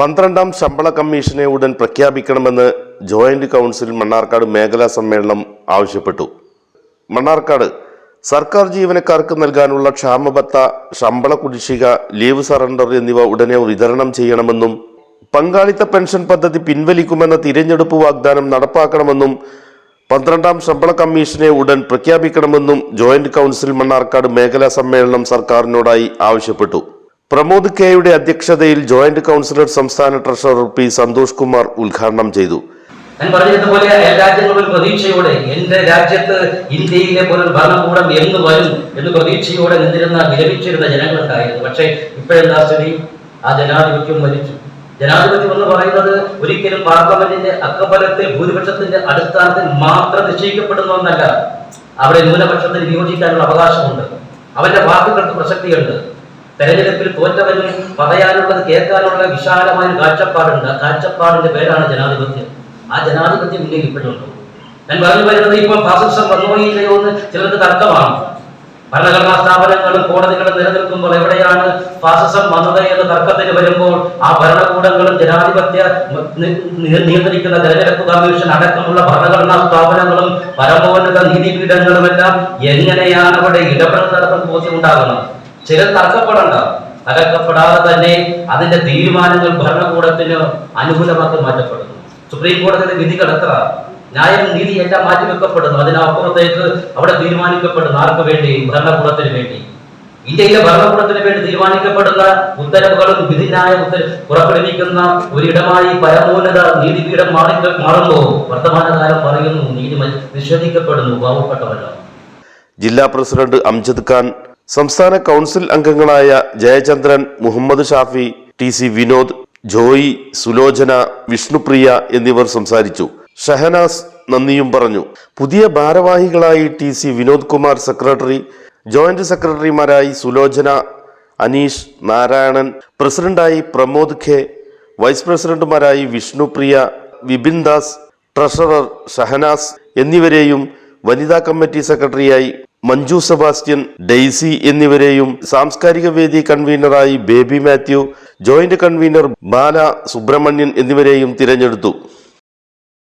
പന്ത്രണ്ടാം ശമ്പള കമ്മീഷനെ ഉടൻ പ്രഖ്യാപിക്കണമെന്ന് ജോയിന്റ് കൗൺസിൽ മണ്ണാർക്കാട് മേഖലാ സമ്മേളനം ആവശ്യപ്പെട്ടു. മണ്ണാർക്കാട് സർക്കാർ ജീവനക്കാർക്ക് നൽകാനുള്ള ക്ഷാമബത്ത ശമ്പള കുടിശ്ശിക ലീവ് സറണ്ടർ എന്നിവ ഉടനെ വിതരണം ചെയ്യണമെന്നും പങ്കാളിത്ത പെൻഷൻ പദ്ധതി പിൻവലിക്കുമെന്ന തിരഞ്ഞെടുപ്പ് വാഗ്ദാനം നടപ്പാക്കണമെന്നും പന്ത്രണ്ടാം ശമ്പള കമ്മീഷനെ ഉടൻ പ്രഖ്യാപിക്കണമെന്നും ജോയിന്റ് കൗൺസിൽ മണ്ണാർക്കാട് മേഖലാ സമ്മേളനം സർക്കാരിനോടായി ആവശ്യപ്പെട്ടു. പ്രമോദ് കെയുടെ അധ്യക്ഷതയിൽ ജോയിന്റ് കൗൺസിലർ സംസ്ഥാന ട്രഷറർ പി സന്തോഷ് കുമാർ ഉദ്ഘാടനം ചെയ്തു. ഞാൻ പറഞ്ഞതുപോലെ അയൽ രാജ്യങ്ങളിൽ പ്രതീക്ഷയോടെ എന്റെ രാജ്യത്ത് ഇന്ത്യയിലെ പോലൊരു ഭരണകൂടം എന്ന് വരും എന്ന് പ്രതീക്ഷയോടെ നിന്നിരുന്ന വിലപിച്ചിരുന്ന ജനങ്ങളുണ്ടായിരുന്നു. പക്ഷേ ഇപ്പോഴെന്താ സ്ഥിതി? ആ ജനാധിപത്യം മരിച്ചു. ജനാധിപത്യം എന്ന് പറയുന്നത് ഒരിക്കലും പാർലമെന്റിന്റെ അക്കബലത്തിൽ ഭൂരിപക്ഷത്തിന്റെ അടിസ്ഥാനത്തിൽ മാത്രം നിശ്ചയിക്കപ്പെടുന്ന ഒന്നല്ല. അവിടെ ന്യൂനപക്ഷത്തിന് വിയോജിക്കാനുള്ള അവകാശമുണ്ട്. അവന്റെ വാക്കുകൾക്ക് പ്രസക്തിയുണ്ട്. തെരഞ്ഞെടുപ്പിൽ തോറ്റവനും പറയാനുള്ളത് കേൾക്കാനുള്ള വിശാലമായ ഒരു കാഴ്ചപ്പാടുണ്ട്. ആ കാഴ്ചപ്പാടിന്റെ പേരാണ് ജനാധിപത്യം. ആ ജനാധിപത്യം ഇന്ത്യയിൽ ഇപ്പോഴുണ്ടോ ഞാൻ പറഞ്ഞു വരുന്നത് ഇപ്പോൾ ഫാസിസം വന്നോ ഇല്ലയോ എന്ന് ചിലർക്ക് തർക്കമാണ്. ഭരണഘടനാ സ്ഥാപനങ്ങളും കോടതികളും നിലനിൽക്കുമ്പോൾ എവിടെയാണ് ഫാസിസം വന്നത് എന്ന തർക്കത്തിന് വരുമ്പോൾ ആ ഭരണകൂടങ്ങളും ജനാധിപത്യ നിയന്ത്രിക്കുന്ന തെരഞ്ഞെടുപ്പ് കമ്മീഷൻ അടക്കമുള്ള ഭരണഘടനാ സ്ഥാപനങ്ങളും പരമോന്നത നീതിപീഠങ്ങളും എല്ലാം എങ്ങനെയാണ് അവിടെ ഇടപെടൽ നടത്തുന്ന ബോധ്യം ഉണ്ടാകണം ചിലർ തർക്കപ്പെടണ്ട തകർക്കപ്പെടാതെ തന്നെ അതിന്റെ തീരുമാനങ്ങൾ ഭരണകൂടത്തിന് അനുകൂലമാക്കി മാറ്റപ്പെടുന്നു. സുപ്രീം കോടതിയുടെ വിധികൾ എത്ര ന്യായം നീതി എല്ലാം മാറ്റിവെക്കപ്പെടുന്നു. അതിനപ്പുറത്തേക്ക് അവിടെ തീരുമാനിക്കപ്പെടുന്നു. ആർക്ക് വേണ്ടി? ഭരണകൂടത്തിന് വേണ്ടി. ഇന്ത്യയിലെ ഭരണകൂടത്തിന് വേണ്ടി തീരുമാനിക്കപ്പെടുന്ന ഉത്തരവുകളും വിധിന്യായ ഉത്തര പുറപ്പെടുവിക്കുന്ന ഒരിടമായി പരമോന്നത നീതിപീഠം മാറി മാറുമ്പോൾ വർത്തമാനകാലം പറയുന്നു. നീതി നിഷേധിക്കപ്പെടുന്നു. പാവപ്പെട്ടവരാണ് ജില്ലാ പ്രസിഡന്റ് അംജദ് ഖാൻ സംസ്ഥാന കൗൺസിൽ അംഗങ്ങളായ ജയചന്ദ്രൻ മുഹമ്മദ് ഷാഫി ടി സി വിനോദ് ജോയി സുലോചന വിഷ്ണുപ്രിയ എന്നിവർ സംസാരിച്ചു. ഷഹനാസ് നന്ദിയും പറഞ്ഞു. പുതിയ ഭാരവാഹികളായി T C Vinod Kumar secretary joint സെക്രട്ടറിമാരായി Sulochana Aneesh Narayanan പ്രസിഡന്റായി പ്രമോദ് ഖെ വൈസ് പ്രസിഡന്റുമാരായി വിഷ്ണുപ്രിയ വിപിൻ ദാസ് ട്രഷറർ ഷഹനാസ് എന്നിവരെയും വനിതാ കമ്മിറ്റി സെക്രട്ടറിയായി മഞ്ജു സെബാസ്റ്റ്യൻ ഡെയ്സി എന്നിവരെയും സാംസ്കാരിക വേദി കൺവീനറായി ബേബി മാത്യു ജോയിന്റ് കൺവീനർ ബാല സുബ്രഹ്മണ്യൻ എന്നിവരെയും തിരഞ്ഞെടുത്തു.